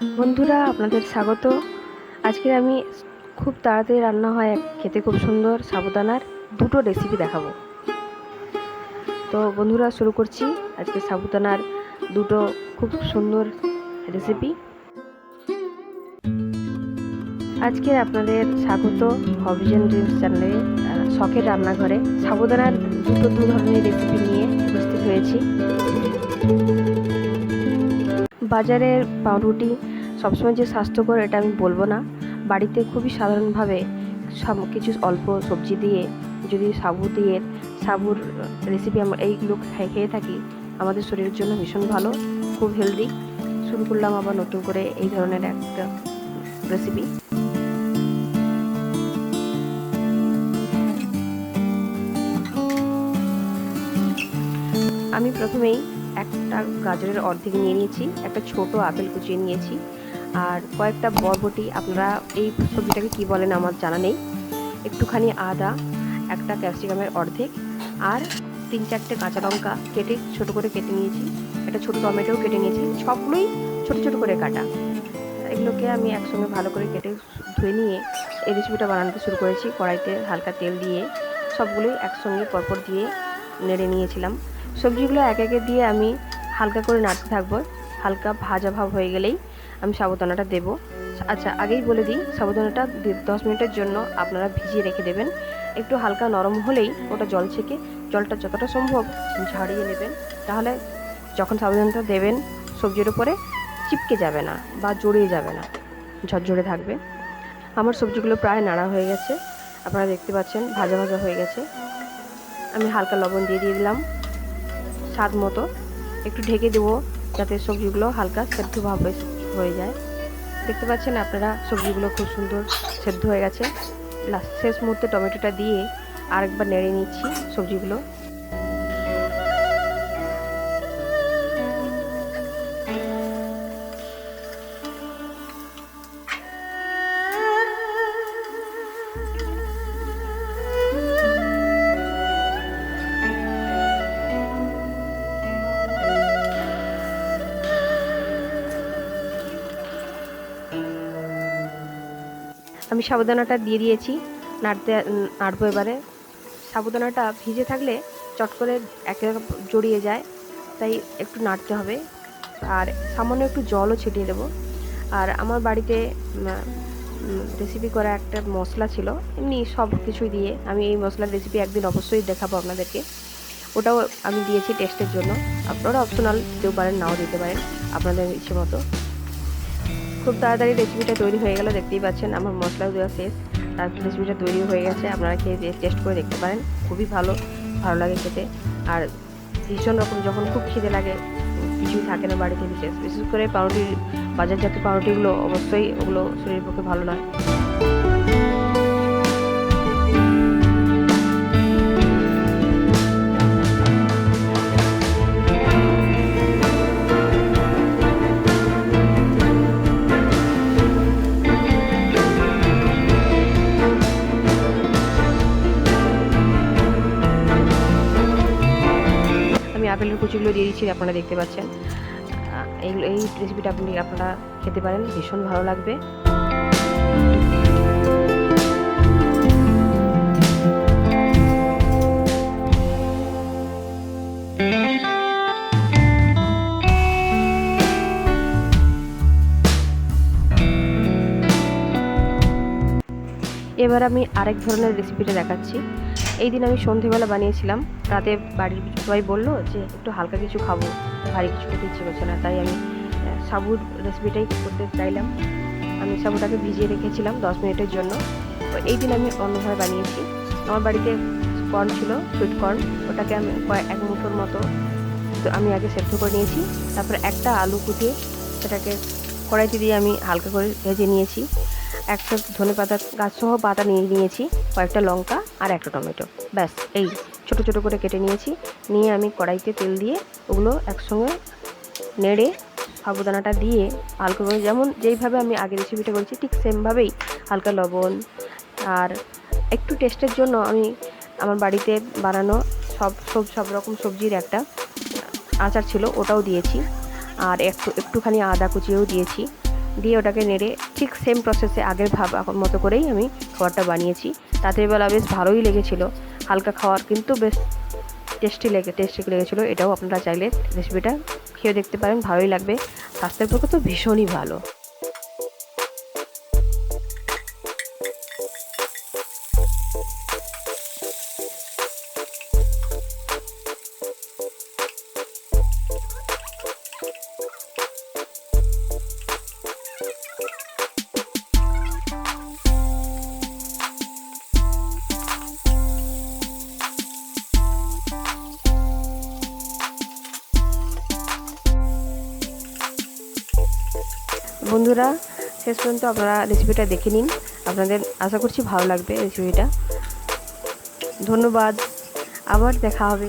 বন্ধুরা, আপনাদের স্বাগত। আজকে আমি খুব তাড়াতাড়ি রান্না হয় খেতে খুব সুন্দর সাবুদানার দুটো রেসিপি দেখাবো। তো বন্ধুরা, শুরু করছি আজকে সাবুদানার দুটো খুব সুন্দর রেসিপি আজকে আপনাদের স্বাগত হবিজেন ড্রিমস চ্যানেলে শখের রান্নাঘরে। সাবুদানার দুটো দু ধরনের রেসিপি নিয়ে উপস্থিত হয়েছি। বাজারের পাউরুটি সবসময় যে স্বাস্থ্যকর এটা আমি বলব না। বাড়িতে খুবই সাধারণভাবে কিছু অল্প সবজি দিয়ে, যদি সাবু দিয়ে, সাবুর রেসিপি আমরা এইগুলো খেয়ে থাকি, আমাদের শরীরের জন্য ভীষণ ভালো, খুব হেলদি শুরু করলাম আবার নতুন করে এই ধরনের একটা রেসিপি আমি প্রথমেই একটা গাজরের অর্ধেক নিয়ে নিয়েছি, একটা ছোট আপেল কুচিয়ে নিয়েছি, আর কয়েকটা বরবটি। আপনারা এই সবজিটাকে কি বলেন আমার জানা নেই। একটুখানি আদা, একটা ক্যাপসিকামের অর্ধেক, আর তিন চারটে কাঁচা লঙ্কা কেটে ছোট করে কেটে নিয়েছি, একটা ছোট টমেটোও কেটে নিয়েছি, সবগুলোই ছোট ছোট করে কাটা। এগুলোকে আমি একসঙ্গে ভালো করে কেটে ধুয়ে নিয়ে এই রেসিপিটা বানাতে শুরু করেছি। কড়াইতে হালকা তেল দিয়ে সবগুলোই একসঙ্গে পরপর দিয়ে নেড়ে নিয়েছিলাম। সবজিগুলো এক একে দিয়ে আমি হালকা করে নাড়তে থাকব। হালকা ভাজা ভাব হয়ে গেলেই আমি সাবুদানাটা দেব। আচ্ছা আগেই বলে দিই সাবুদানাটা দশ মিনিটের জন্য আপনারা ভিজিয়ে রেখে দেবেন। একটু হালকা নরম হলেই ওটা জল ছেঁকে, জলটা যতটা সম্ভব ঝাড়িয়ে নেবেন। তাহলে যখন সাবুদানাটা দেবেন, সবজির উপরে চিপকে যাবে না বা জড়িয়ে যাবে না, ঝরঝরে থাকবে। আমার সবজিগুলো প্রায় নাড়া হয়ে গেছে। আপনারা দেখতে পাচ্ছেন, ভাজা ভাজা হয়ে গেছে। আমি হালকা লবণ দিয়ে দিয়ে দিলাম। স্বাদ মতো একটু ঢেকে দেবো যাতে সবজিগুলো হালকা সেদ্ধভাবে হয়ে- যায়। দেখতে পাচ্ছেন আপনারা সবজিগুলো খুব সুন্দর সেদ্ধ হয়ে গেছে। লাস্ট শেষ মুহূর্তে টমেটোটা দিয়ে আরেকবার নেড়ে নিচ্ছি সবজিগুলো। আমি সাবুদানাটা দিয়ে দিয়েছি, নাড়তে নাড়বো এবারে। সাবুদানাটা ভিজে থাকলে চট করে একে জড়িয়ে যায়, তাই একটু নাড়তে হবে। আর সামান্য একটু জলও ছিটিয়ে দেবো। আর আমার বাড়িতে রেসিপি করা একটা মশলা ছিল, এমনি সব কিছুই দিয়ে আমি এই মশলার রেসিপি একদিন অবশ্যই দেখাবো আপনাদেরকে। ওটাও আমি দিয়েছি টেস্টের জন্য। আপনারা অপশনাল কেউ পারেন, নাও দিতে পারেন, আপনাদের ইচ্ছে মতো। খুব তাড়াতাড়ি রেসিপিটা তৈরি হয়ে গেল, দেখতেই পাচ্ছেন আমার মশলা দেওয়া শেষ। তারপর রেসিপিটা তৈরি হয়ে গেছে, আপনারা খেয়ে টেস্ট করে দেখতে পারেন, খুবই ভালো ভালো লাগে খেতে। আর ভীষণ রকম যখন খুব খিদে লাগে, কিছুই থাকে না বাড়িতে বিশেষ বিশেষ করে পাউরুটির বাজারজাত পাউরুটিগুলো অবশ্যই ওগুলো শরীরের পক্ষে ভালো নয়। আপেলের কুচিগুলো দিয়ে দিচ্ছি, আপনারা দেখতে পাচ্ছেন। এইগুলো এই রেসিপিটা আপনি, আপনারা খেতে পারেন, ভীষণ ভালো লাগবে। এবার আমি আরেক ধরনের রেসিপিটা দেখাচ্ছি। এই দিন আমি সন্ধেবেলা বানিয়েছিলাম। রাতে বাড়ির সবাই বলল যে, একটু হালকা কিছু খাব, ভারী কিছু খেতে ইচ্ছে করছে না। তাই আমি সাবুর রেসিপিটাই করতে চাইলাম। আমি সাবুটাকে ভিজিয়ে রেখেছিলাম দশ মিনিটের জন্য। তো এই দিন আমি অন্যভাবে বানিয়েছি। আমার বাড়িতে কর্ন ছিল সুইট কর্ন ওটাকে আমি এক মুঠোর মতো আমি আগে সেদ্ধ করে নিয়েছি। তারপর একটা আলু কুটিয়ে সেটাকে কড়াইতে দিয়ে আমি হালকা করে ভেজে নিয়েছি। একটা ধনে পাতা গাছসহ পাতা নিয়ে নিয়েছি, কয়েকটা লঙ্কা আর একটা টমেটো। ব্যাস, এই ছোট ছোট করে কেটে নিয়েছি। নিয়ে আমি কড়াইতে তেল দিয়ে ওগুলো একসঙ্গে নেড়ে সাবুদানাটা দিয়ে হালকা করে যেমন যেইভাবে আমি আগে রেসিপিটা করেছি ঠিক সেমভাবেই হালকা লবণ আর একটু টেস্টের জন্য আমি আমার বাড়িতে বানানো সব সব সব রকম সবজির একটা আচার ছিল, ওটাও দিয়েছি। আর একটু একটুখানি আদা কুচিয়েও দিয়েছি। দিয়ে ওটাকে নেড়ে ঠিক সেম প্রসেসে আগের ভাব মতো করেই আমি খাবারটা বানিয়েছি। রাতের বেলা বেশ ভালোই লেগেছিল। হালকা খাওয়ার কিন্তু বেশ টেস্টি লেগে টেস্টি লেগেছিলো। এটাও আপনারা চাইলে রেসিপিটা খেয়ে দেখতে পারেন, ভালোই লাগবে। স্বাস্থ্যের পক্ষে তো ভীষণই ভালো। বন্ধুরা, শেষ পর্যন্ত আপনারা রেসিপিটা দেখে নিন। আপনাদের আশা করছি ভালো লাগবে রেসিপিটা ধন্যবাদ। আবার দেখা হবে।